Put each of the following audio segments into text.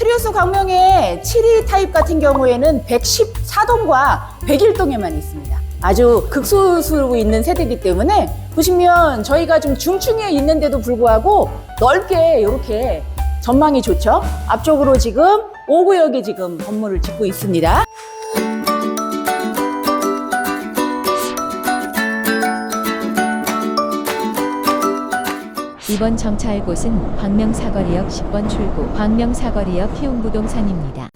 트리우스 광명의 7위 타입 같은 경우에는 114동과 101동에만 있습니다. 아주 극소수로 있는 세대이기 때문에 보시면 저희가 좀 중층에 있는데도 불구하고 넓게 이렇게 전망이 좋죠. 앞쪽으로 지금 5구역에 지금 건물을 짓고 있습니다. 이번 정차할 곳은 광명사거리역 10번 출구 광명사거리역 희웅부동산입니다.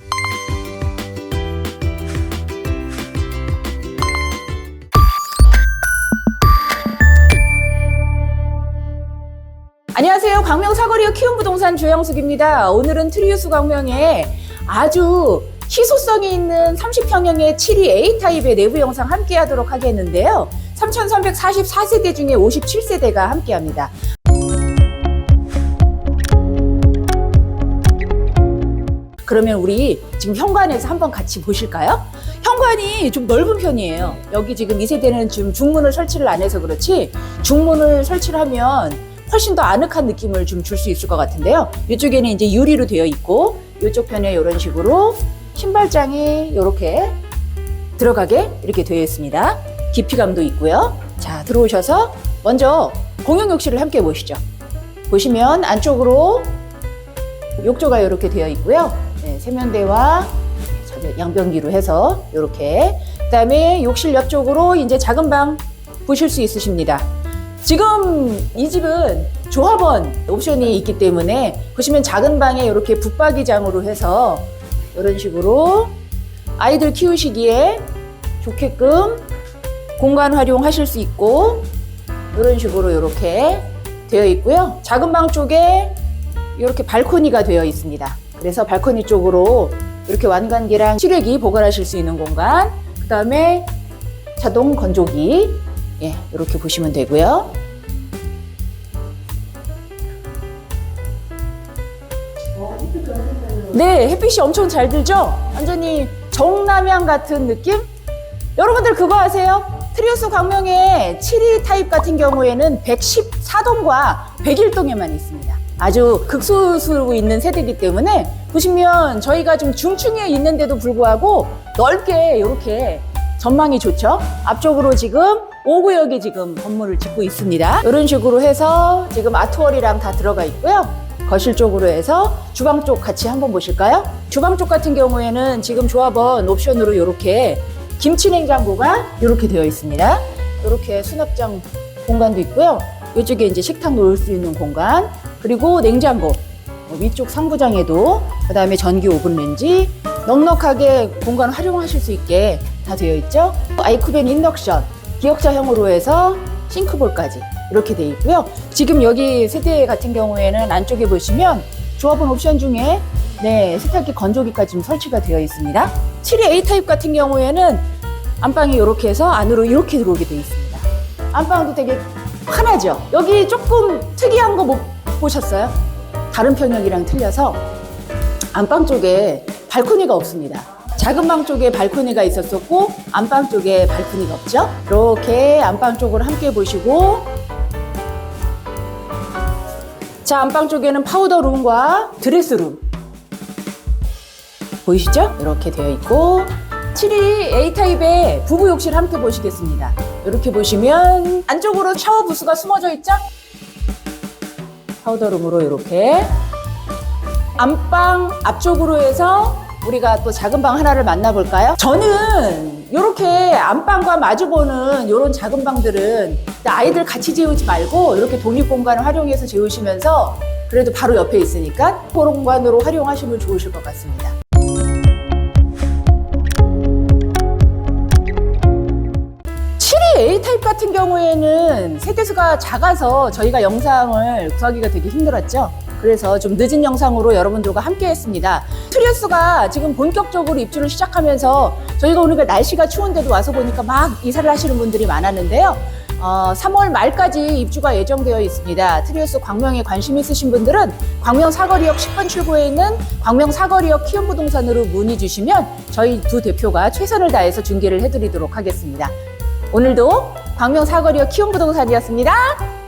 안녕하세요. 광명 사거리역 키움 부동산 조영숙입니다. 오늘은 트리우스 광명에 아주 희소성이 있는 30평형의 7위 A타입의 내부 영상 함께 하도록 하겠는데요. 3,344세대 중에 57세대가 함께 합니다. 그러면 우리 지금 현관에서 한번 같이 보실까요? 현관이 좀 넓은 편이에요. 여기 지금 이 세대는 지금 중문을 설치를 안 해서 그렇지 중문을 설치를 하면 훨씬 더 아늑한 느낌을 좀 줄 수 있을 것 같은데요. 이쪽에는 이제 유리로 되어 있고 이쪽 편에 이런 식으로 신발장이 이렇게 들어가게 이렇게 되어 있습니다. 깊이감도 있고요. 자 들어오셔서 먼저 공용 욕실을 함께 보시죠. 보시면 안쪽으로 욕조가 이렇게 되어 있고요. 네, 세면대와 양변기로 해서 이렇게. 그다음에 욕실 옆쪽으로 이제 작은 방 보실 수 있으십니다. 지금 이 집은 조합원 옵션이 있기 때문에 보시면 작은 방에 이렇게 붙박이장으로 해서 이런 식으로 아이들 키우시기에 좋게끔 공간 활용하실 수 있고 이런 식으로 이렇게 되어 있고요. 작은 방 쪽에 이렇게 발코니가 되어 있습니다. 그래서 발코니 쪽으로 이렇게 완간기랑 시래기 보관하실 수 있는 공간, 그 다음에 자동 건조기, 예, 이렇게 보시면 되고요. 네, 햇빛이 엄청 잘 들죠? 완전히 정남향 같은 느낌? 여러분들 그거 아세요? 트리우스 광명의 7위 타입 같은 경우에는 114동과 101동에만 있습니다. 아주 극소수로 있는 세대이기 때문에 보시면 저희가 좀 중층에 있는데도 불구하고 넓게 이렇게 전망이 좋죠. 앞쪽으로 지금 5구역에 지금 건물을 짓고 있습니다. 이런 식으로 해서 지금 아트월이랑 다 들어가 있고요. 거실 쪽으로 해서 주방 쪽 같이 한번 보실까요? 주방 쪽 같은 경우에는 지금 조합원 옵션으로 이렇게 김치 냉장고가 이렇게 되어 있습니다. 이렇게 수납장 공간도 있고요. 이쪽에 이제 식탁 놓을 수 있는 공간, 그리고 냉장고, 어, 위쪽 상부장에도 그다음에 전기 오븐 렌지 넉넉하게 공간 활용하실 수 있게 다 되어 있죠. 아이쿠벤 인덕션 기역자형으로 해서 싱크볼까지 이렇게 되어 있고요. 지금 여기 세대 같은 경우에는 안쪽에 보시면 조합원 옵션 중에 네 세탁기 건조기까지 좀 설치가 되어 있습니다. 7위 A 타입 같은 경우에는 안방이 이렇게 해서 안으로 이렇게 들어오게 되어 있습니다. 안방도 되게 환하죠. 여기 조금 특이한 거못 보셨어요? 다른 평형이랑 틀려서 안방 쪽에 발코니가 없습니다. 작은 방 쪽에 발코니가 있었었고 안방 쪽에 발코니가 없죠. 이렇게 안방 쪽을 함께 보시고 자 안방 쪽에는 파우더 룸과 드레스 룸 보이시죠? 이렇게 되어 있고 7위 A타입의 부부 욕실 함께 보시겠습니다. 이렇게 보시면 안쪽으로 샤워 부스가 숨어져 있죠? 파우더룸으로 이렇게 안방 앞쪽으로 해서 우리가 또 작은 방 하나를 만나볼까요? 저는 이렇게 안방과 마주보는 이런 작은 방들은 아이들 같이 재우지 말고 이렇게 독립 공간을 활용해서 재우시면서 그래도 바로 옆에 있으니까 공간으로 활용하시면 좋으실 것 같습니다. 같은 경우에는 세대수가 작아서 저희가 영상을 구하기가 되게 힘들었죠. 그래서 좀 늦은 영상으로 여러분들과 함께 했습니다. 트리우스가 지금 본격적으로 입주를 시작하면서 저희가 오늘 날씨가 추운데도 와서 보니까 막 이사를 하시는 분들이 많았는데요. 어, 3월 말까지 입주가 예정되어 있습니다. 트리우스 광명에 관심 있으신 분들은 광명 사거리역 10번 출구에 있는 광명 사거리역 키움 부동산으로 문의 주시면 저희 두 대표가 최선을 다해서 중개를 해드리도록 하겠습니다. 오늘도 광명 사거리역 키움 부동산이었습니다.